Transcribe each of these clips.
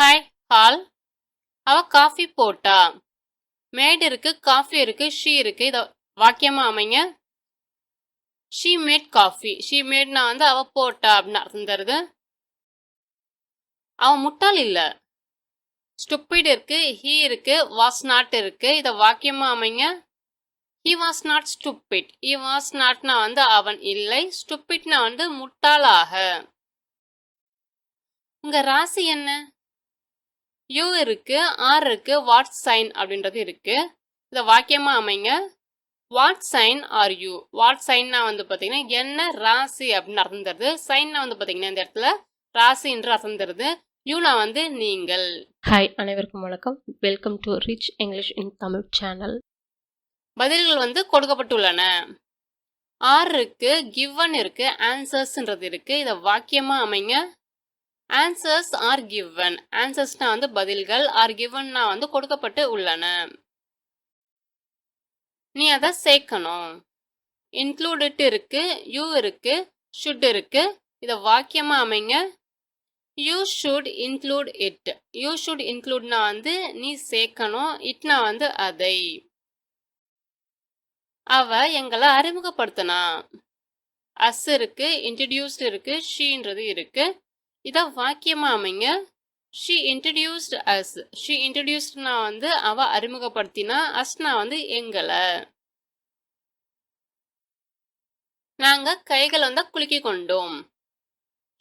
Hi hall அவ coffee போட்டா. Made இருக்கு காஃபி இருக்கு ஷீ இருக்கு. இத வாக்கியமா அமைங்க. ஷீ மேட் காஃபி ஷீ மேட்னா வந்து அவ போட்டா அப்படின்னு அர்த்தம் தருது. அவன் முட்டாள் இல்ல. ஸ்டுப்பிட் இருக்கு ஹீ இருக்கு வாஸ் நாட் இருக்கு. இத வாக்கியமா அமைங்க. He was not stupid he was நாட்னா வந்து அவன் இல்லை. ஸ்டுப்பிட்னா வந்து முட்டாளாக. உங்க ராசி என்ன? யூ இருக்கு ஆர் இருக்கு வாட் சைன் அப்படின்றது இருக்கு. இதை வாக்கியமா அமைங்க. What sign are you what சைன்னா வந்து பார்த்தீங்கன்னா என்ன ராசி அப்படின்னு அர்த்தம் தருது. சைன்னா வந்து பார்த்தீங்கன்னா இந்த இடத்துல ராசி என்று அர்த்தம் தருது. யூனா வந்து நீங்கள். ஹாய் அனைவருக்கும் வணக்கம். Welcome to rich English in Tamil channel பதில்கள் வந்து கொடுக்கப்பட்டுள்ளன. ஆர் இருக்கு கிவன் இருக்கு ஆன்சர்ஸ்ன்றது இருக்கு. இதை வாக்கியமா அமைங்க. ஆன்சர்ஸ் ஆர் கிவன் ஆன்சர்ஸ்னா வந்து பதில்கள். ஆர் கிவன்னா வந்து கொடுக்கப்பட்டு உள்ளன. நீ அதை சேர்க்கணும். இன்க்ளூடிட் இருக்கு. யூ இருக்கு. ஷுட் இருக்கு. இதை வாக்கியமா அமைங்க. You should include it you should இன்க்ளூட்னா வந்து நீ சேர்க்கணும். இட்னா வந்து அதை. அவ எங்களை அறிமுகப்படுத்தினா. அஸ் இருக்கு. இன்ட்ரடியூஸ்ட் இருக்கு. ஷீன்றது இருக்கு. இதை வாக்கியமாக அமைங்க. ஷி இன்ட்ரடியூஸ்ட் அஸ் ஷி இன்ட்ரடியூஸ்ட்னா வந்து அவ அறிமுகப்படுத்தினா அஸ்னா வந்து எங்களை. நாங்கள் கைகளை வந்து குலுக்கி கொண்டோம்.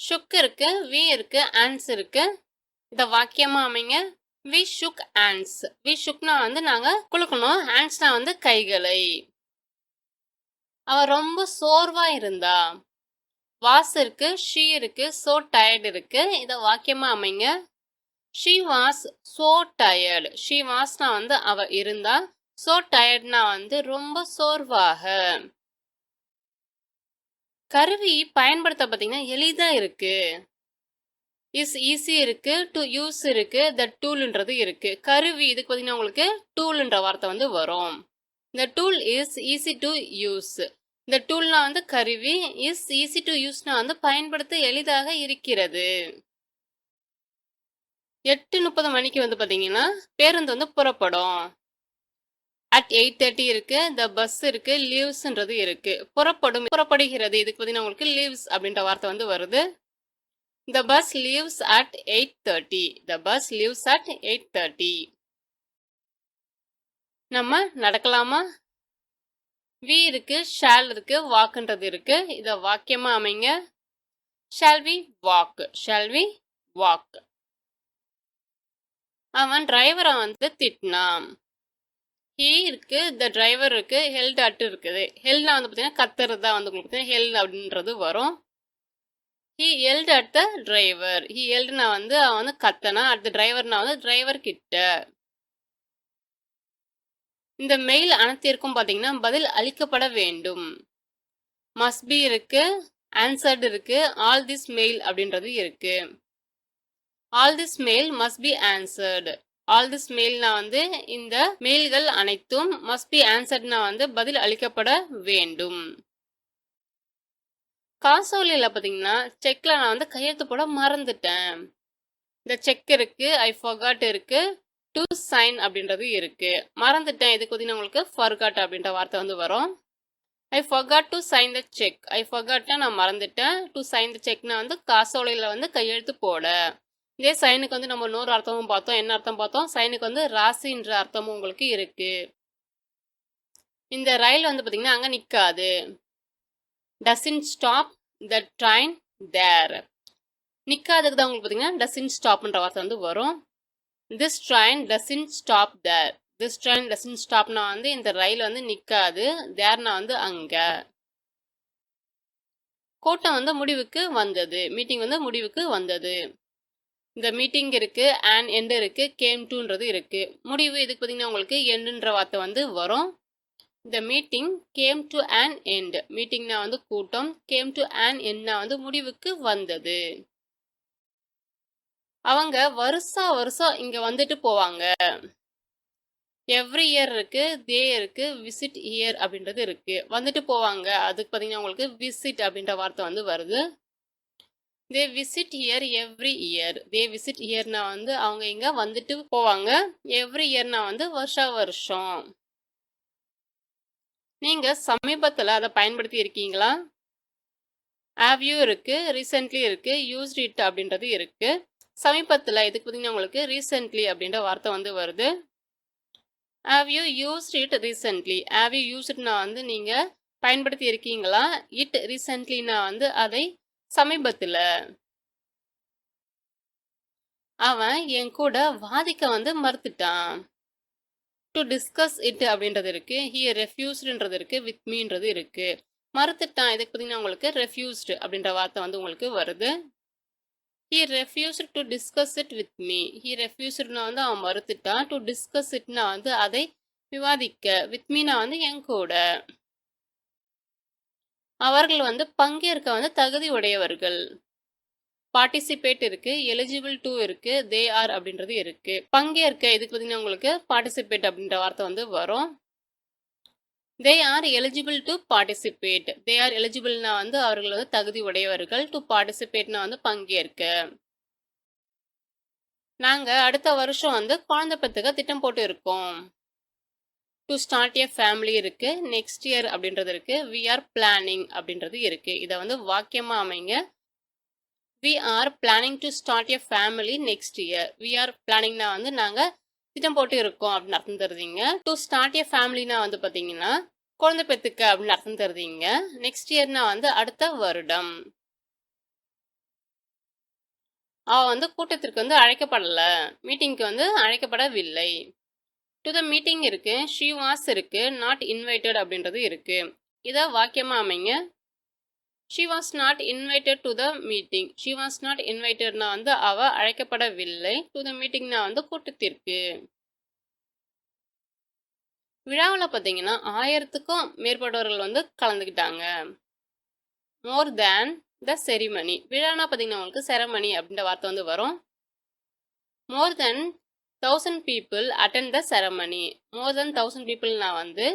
ஷுக் இருக்கு வி இருக்கு ஆன்ஸ் இருக்கு. இதை வாக்கியமாக அமைங்க. வி ஷுக் ஆன்ஸ் வி ஷுக்னா வந்து நாங்கள் குலுக்கணும் ஹேண்ட்ஸ்னா வந்து கைகளை. அவ ரொம்ப சோர்வா இருந்தா. வாஸ் இருக்கு ஷீ இருக்கு சோ டயர்டு இருக்கு. இதை வாக்கியமா அமைங்க. She was so tired. She வாஸ்னா வந்து அவ இருந்தா சோ டயர்ட்னா வந்து ரொம்ப சோர்வாக. கருவி பயன்படுத்த பார்த்தீங்கன்னா எளிதாக இருக்கு. இஸ் ஈஸி இருக்கு டு யூஸ் இருக்கு த டூல்ன்றது இருக்கு. கருவி இதுக்கு பார்த்தீங்கன்னா உங்களுக்கு டூல்ன்ற வார்த்தை வந்து வரும். இந்த tool is easy to use. இந்த டூல்னா வந்து கருவி இஸ் ஈஸி டு யூஸ்னா வந்து பயன்படுத்த எளிதாக இருக்கிறது. எட்டு முப்பது மணிக்கு வந்து பார்த்தீங்கன்னா பேருந்து வந்து புறப்படும். அட் எயிட் தேர்ட்டி இருக்கு த பஸ் இருக்கு லீவ்ஸ்ன்றது இருக்கு. புறப்படும் புறப்படுகிறது. இதுக்கு பார்த்தீங்கன்னா உங்களுக்கு லீவ்ஸ் அப்படின்ற வார்த்தை வந்து வருது. The bus leaves at eight thirty the bus leaves at eight thirty நம்ம நடக்கலாமா? வி இருக்கு ஷால் இருக்கு வாக்குன்றது இருக்கு. இதை வாக்கியமா அமைங்க. Shall we walk shall we walk அவன் டிரைவரை வந்து திட்டினான். ஹீ இருக்கு த டிரைவர் இருக்கு ஹெல்ட் அட்டு இருக்குது. ஹெல்ட்னா வந்து பார்த்தீங்கன்னா கத்துறது தான் வந்து உங்களுக்கு ஹெல்ட் அப்படின்றது வரும். He yelled at the driver. He எல்ட்னா வந்து அவன் வந்து கத்தனா அட் த டிரைவர்னா வந்து டிரைவர் கிட்ட இந்த மெயில் அனைத்திற்கும் பார்த்தீங்கன்னா பதில் அளிக்கப்பட வேண்டும். மஸ்ட் பி இருக்கு ஆன்சர்டு இருக்கு ஆல் திஸ் மெயில் அப்படின்றது இருக்கு. All this mail must be answered all this மெயில்னா வந்து இந்த மெயில்கள் அனைத்தும் மஸ்ட் பி ஆன்சர்ட்னா வந்து பதில் அளிக்கப்பட வேண்டும். காசோலியில் பார்த்தீங்கன்னா செக்கில் நான் வந்து கையெழுத்து போட மறந்துட்டேன். இந்த செக் இருக்கு ஐ ஃபொகாட் இருக்கு. டு சைன் அப்படின்றது இருக்குது மறந்துட்டேன். இதுக்கு வந்து உங்களுக்கு ஃபர்காட் அப்படின்ற வார்த்தை வந்து வரும். I forgot to sign the cheque I ஃபர்காட்னா நான் மறந்துட்டேன். டு சைன் த செக்னா வந்து காசோலையில் வந்து கையெழுத்து போட. இதே சைனுக்கு வந்து நம்ம நூறு அர்த்தமும் பார்த்தோம். என்ன அர்த்தம் பார்த்தோம்? சைனுக்கு வந்து ராசின்ற அர்த்தமும் உங்களுக்கு இருக்குது இந்த ரயில் வந்து பார்த்திங்கன்னா அங்கே நிற்காது doesn't stop the train there நிற்காதுக்கு தான் உங்களுக்கு பார்த்தீங்கன்னா டசின் ஸ்டாப்ன்ற வார்த்தை வந்து வரும். This train doesn't stop there this train doesn't ஸ்டாப்னா வந்து இந்த ரயில் வந்து நிற்காது தேர்னா வந்து அங்கே. கூட்டம் வந்து முடிவுக்கு வந்தது. மீட்டிங் வந்து முடிவுக்கு வந்தது. இந்த மீட்டிங் இருக்குது அண்ட் எண்ட் இருக்குது கேம் டூன்றது இருக்குது முடிவு இதுக்கு பார்த்தீங்கன்னா உங்களுக்கு எண்டுன்ற வார்த்தை வந்து வரும். இந்த meeting came to an end மீட்டிங்னா வந்து கூட்டம். கேம் டு அண்ட் எண்ட்னா வந்து முடிவுக்கு வந்தது. அவங்க வருஷா வருஷம் இங்க வந்துட்டு போவாங்க. எவ்ரி இயர் இருக்கு தே இருக்கு விசிட் இயர் அப்படின்றது இருக்கு. வந்துட்டு போவாங்க. அதுக்கு பார்த்தீங்கன்னா உங்களுக்கு விசிட் அப்படின்ற வார்த்தை வந்து வருது. They visit year every year they visit இயர்னா வந்து அவங்க இங்கே வந்துட்டு போவாங்க. எவ்ரி இயர்னா வந்து வருஷா வருஷம். நீங்கள் சமீபத்தில் அதை பயன்படுத்தி இருக்கீங்களா? ஹாவ் யூ இருக்கு? இருக்குது யூஸ்ட் இட் அப்படின்றது இருக்குது சமீபத்தில் இதுக்கு பார்த்தீங்கன்னா உங்களுக்கு ரீசென்ட்லி அப்படின்ற வார்த்தை வந்து வருது. Have you used it recently have you யூஸ்ட்னா வந்து நீங்கள் பயன்படுத்தி இருக்கீங்களா? இட் ரீசென்ட்லினா வந்து அதை சமீபத்தில். அவன் என் கூட வாதிக்க வந்து மறுத்துட்டான். டு டிஸ்கஸ் இட் அப்படின்றது இருக்கு. ஹி ரெஃப்யூஸ்டுன்றது இருக்கு. வித் மீன்றது இருக்கு. மறுத்துட்டான். இதுக்கு பார்த்தீங்கன்னா உங்களுக்கு ரெஃப்யூஸ்டு அப்படின்ற வார்த்தை வந்து உங்களுக்கு வருது. He refused to discuss it with me he ரெஃப்யூஸ்டுனா வந்து அவன் மறுத்துட்டான். டு டிஸ்கஸ் இட்னா வந்து அதை விவாதிக்க. வித் மீனா வந்து என் கூட. அவர்கள் வந்து பங்கேற்க வந்து தகுதி உடையவர்கள். பார்ட்டிசிபேட் இருக்கு. எலிஜிபிள் டூ இருக்கு. தே ஆர் அப்படின்றது இருக்கு. பங்கேற்க இதுக்கு பார்த்தீங்கன்னா உங்களுக்கு பார்ட்டிசிபேட் அப்படின்ற வார்த்தை வந்து வரும். They are eligible to participate they are எலிஜிபிள்னா வந்து அவர்கள் வந்து தகுதி உடையவர்கள். டு பார்ட்டிசிபேட்னா வந்து பங்கேற்க. நாங்கள் அடுத்த வருஷம் வந்து குழந்தை பெற்றுக்க திட்டம் போட்டு இருக்கோம். டு ஸ்டார்ட் ஏ ஃபேமிலி இருக்குது நெக்ஸ்ட் இயர் அப்படின்றது இருக்குது வி ஆர் பிளானிங் அப்படின்றது இருக்குது இதை வந்து வாக்கியமாக அமைங்க. We are planning to start a family next year we are பிளானிங்னா வந்து நாங்கள் திட்டம் போட்டு இருக்கோம் அப்படின்னு அர்த்தம் தருதீங்க டு ஸ்டார்ட் ஏ ஃபேமிலினா வந்து பார்த்தீங்கன்னா குழந்தை பெற்றுக்க அப்படின்னு அர்த்தம் தருதீங்க நெக்ஸ்ட் இயர்னா வந்து அடுத்த வருடம். அவ வந்து கூட்டத்திற்கு வந்து அழைக்கப்படலை. மீட்டிங்க்கு வந்து அழைக்கப்படவில்லை. டு த மீட்டிங் இருக்கு. ஷி வாஸ் இருக்கு. நாட் இன்வைட்டட் அப்படின்றது இருக்கு. இதை வாக்கியமாக அமைங்க. She was not invited to the meeting she was not இன்வைட்டட்னா வந்து அவ அழைக்கப்படவில்லை. டு த மீட்டிங்னா வந்து கூட்டத்திற்கு. விழாவில் பார்த்தீங்கன்னா ஆயிரத்துக்கும் மேற்பட்டவர்கள் வந்து கலந்துக்கிட்டாங்க. மோர் தேன் த செரிமனி விழானா பார்த்தீங்கன்னா உங்களுக்கு செரமணி அப்படின்ற வார்த்தை வந்து வரும். More than thousand people attend the ceremony more than thousand பீப்புள்னா வந்து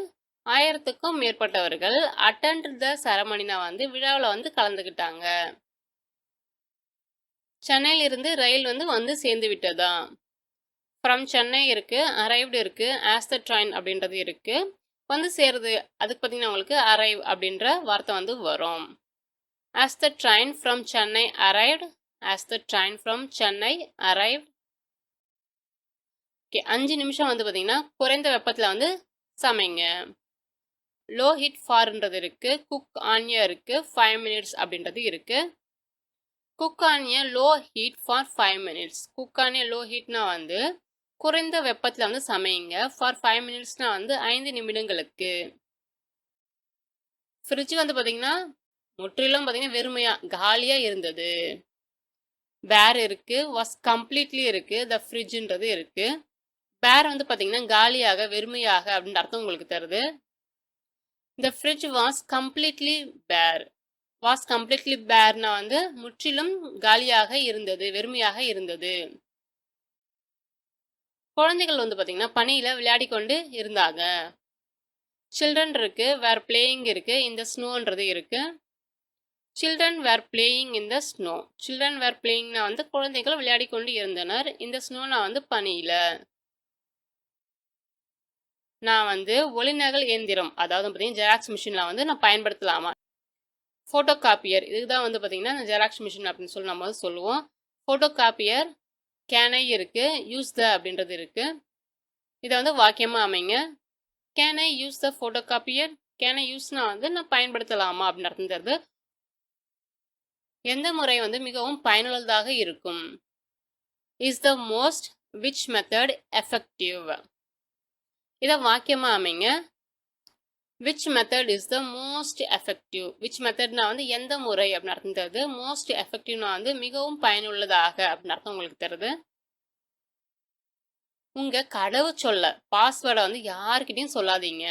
ஆயிரத்துக்கும் மேற்பட்டவர்கள் அட்டன்ட் த செரமனினா வந்து விழாவில் வந்து கலந்துக்கிட்டாங்க சென்னையிலிருந்து ரயில் வந்து வந்து சேர்ந்து விட்டதா? ஃப்ரம் சென்னை இருக்குது அரைவ்டு இருக்குது ஆஸ் த ட்ரெயின் அப்படின்றது இருக்குது வந்து சேருது அதுக்கு பார்த்தீங்கன்னா உங்களுக்கு அரைவ் அப்படின்ற வார்த்தை வந்து வரும். As the train from Chennai arrived as the train from Chennai arrived okay அஞ்சு நிமிஷம் வந்து பார்த்தீங்கன்னா குறைந்த வெப்பத்தில் வந்து சமைங்க. லோ ஹீட் ஃபார்ன்றது இருக்குது குக் ஆனியா இருக்குது ஃபைவ் மினிட்ஸ் அப்படின்றது இருக்குது cook on a low heat for five minutes cook on a low ஹீட்னா வந்து குறைந்த வெப்பத்தில் வந்து சமையுங்க. ஃபார் ஃபைவ் மினிட்ஸ்னா வந்து ஐந்து நிமிடங்களுக்கு. ஃப்ரிட்ஜ் வந்து பார்த்தீங்கன்னா முற்றிலும் பார்த்தீங்கன்னா வெறுமையாக காலியாக இருந்தது. பேர் இருக்குது வாஸ் கம்ப்ளீட்லி இருக்குது த ஃப்ரிட்ஜுன்றது இருக்குது பேர் வந்து பார்த்தீங்கன்னா காலியாக வெறுமையாக அப்படின்ற அர்த்தம் உங்களுக்கு தருது. The fridge was completely bare was completely பேர்னா வந்து முற்றிலும் காலியாக இருந்தது வெறுமையாக இருந்தது. குழந்தைகள் வந்து பார்த்தீங்கன்னா பனியில் விளையாடி கொண்டு இருந்தாங்க. சில்ட்ரன் இருக்கு வேர் பிளேயிங் இருக்கு இந்த ஸ்னோன்றது இருக்கு. Children were playing in the snow children were பிளேயிங்னா வந்து குழந்தைகள் விளையாடி கொண்டு இருந்தனர் இந்த ஸ்னோனா வந்து பனியில். நான் வந்து ஒளிநகல் இயந்திரம் அதாவது பார்த்தீங்கன்னா ஜெராக்ஸ் மிஷினில் வந்து நான் பயன்படுத்தலாமா? ஃபோட்டோ காப்பியர் இதுக்கு தான் வந்து பார்த்திங்கன்னா இந்த ஜெராக்ஸ் மிஷின் அப்படின்னு சொல்லி நம்ம வந்து சொல்லுவோம். ஃபோட்டோ காப்பியர் கேனை இருக்குது யூஸ் த அப்படின்றது இருக்குது இதை வந்து வாக்கியமாக அமைங்க. Can I use the photocopier can I வந்து நான் பயன்படுத்தலாமா அப்படின்னு அர்த்தம் தருது. எந்த முறை வந்து மிகவும் பயனுள்ளதாக இருக்கும்? Is the most which method effective இதை வாக்கியமா அமைங்க. Which method is the most effective which மெத்தட்னா வந்து எந்த முறை அப்படின்னு அர்த்தம் தருது. மோஸ்ட் எஃபெக்டிவ்னா வந்து மிகவும் பயனுள்ளதாக அப்படின்னு அர்த்தம் உங்களுக்கு தருது. உங்கள் கடவு சொல்ல பாஸ்வேர்டை வந்து யாருக்கிட்டையும் சொல்லாதீங்க.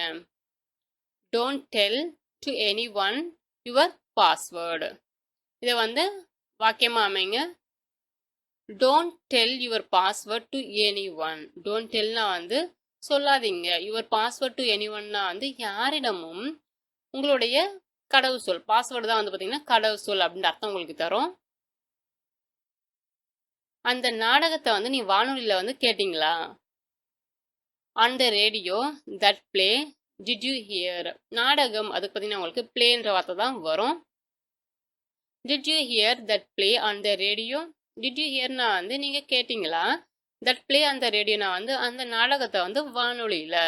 Don't tell to anyone your password இதை வந்து வாக்கியமாக அமைங்க. Don't tell your password to anyone don't Delna வந்து சொல்லாதீங்க. யுவர் பாஸ்வேர்ட் டு எனி ஒன்னா வந்து யாரிடமும் உங்களுடைய கடவுசொல் பாஸ்வேர்டு தான் வந்து பார்த்தீங்கன்னா கடவுசொல் அப்படின்ற அர்த்தம் உங்களுக்கு தரும். அந்த நாடகத்தை வந்து நீ வானொலியில் வந்து கேட்டிங்களா? On the radio that play did you hear நாடகம் அதுக்கு பார்த்தீங்கன்னா உங்களுக்கு ப்ளேன்ற வார்த்தை தான் வரும். Did you hear that play on the radio did you ஹியர்னா வந்து நீங்கள் கேட்டிங்களா? தட் ப்ளே அந்த ரேடியோனா வந்து அந்த நாடகத்தை வந்து வானொலியில்.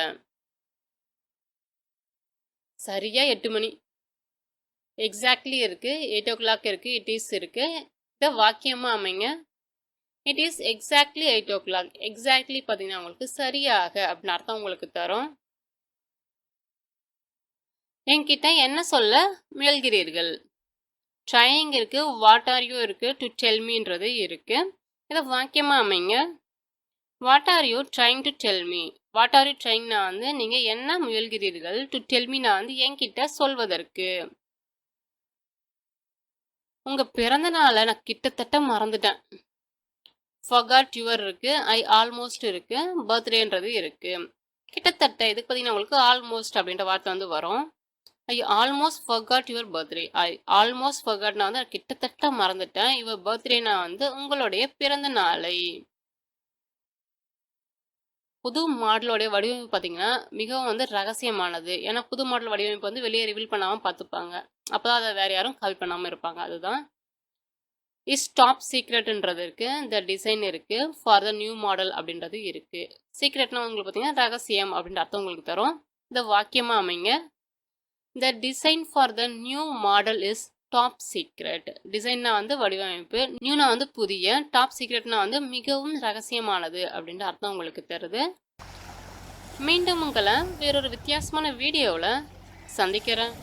சரியாக எட்டு மணி. எக்ஸாக்ட்லி இருக்குது எயிட் ஓ கிளாக் இருக்குது இட் இஸ் இருக்குது இதை வாக்கியமாக அமைங்க. It is exactly eight o'clock exactly பார்த்தீங்கன்னா உங்களுக்கு சரியாக அப்படின்னு அர்த்தம் உங்களுக்கு தரும். என்கிட்ட என்ன சொல்ல முயல்கிறீர்கள்? ட்ரையிங் இருக்குது வாட் ஆர் யூ இருக்குது டு டெல்மின்றது இருக்குது இதை வாக்கியமாக அமைங்க. What are you trying to tell me what are you ட்ரைங்னா வந்து நீங்கள் என்ன முயல்கிறீர்கள் டு டெல்மினா வந்து என்கிட்ட சொல்வதற்கு? உங்கள் பிறந்த நாளை நான் கிட்டத்தட்ட மறந்துட்டேன். ஃபகாட் யுவர் இருக்குது ஐ ஆல்மோஸ்ட் இருக்குது பர்த்டேன்றது இருக்குது கிட்டத்தட்ட இதுக்கு பார்த்தீங்கன்னா உங்களுக்கு ஆல்மோஸ்ட் அப்படின்ற வார்த்தை வந்து வரும். I almost forgot your birthday I almost ஃபர்காட்னா வந்து நான் கிட்டத்தட்ட மறந்துட்டேன். யுவர் பர்த்டேனா வந்து உங்களுடைய பிறந்த நாளை. புது மாடலோடைய வடிவமைப்பு பார்த்தீங்கன்னா மிகவும் வந்து ரகசியமானது. ஏன்னா புது மாடல் வடிவமைப்பு வந்து வெளியே ரிவீல் பண்ணாமல் பார்த்துப்பாங்க. அப்போ தான் அதை வேறு யாரும் காப்பி பண்ணாமல் இருப்பாங்க. அதுதான். இஸ் டாப் சீக்ரெட்டுன்றது இருக்குது இந்த டிசைன் இருக்குது ஃபார் த நியூ மாடல் அப்படின்றது இருக்குது சீக்ரெட்னா உங்களுக்கு பார்த்தீங்கன்னா ரகசியம் அப்படின்ற அர்த்தம் உங்களுக்கு தரும். இந்த வாக்கியமாக அமைங்க. The design for the new model is top secret டிசைன்னா வந்து வடிவமைப்பு. நியூனா வந்து புதிய. டாப் சீக்ரெட்னா வந்து மிகவும் ரகசியமானது அப்படின்ற அர்த்தம் உங்களுக்கு தருது. மீண்டும் உங்களை வேறொரு வித்தியாசமான வீடியோவில் சந்திக்கிறேன்.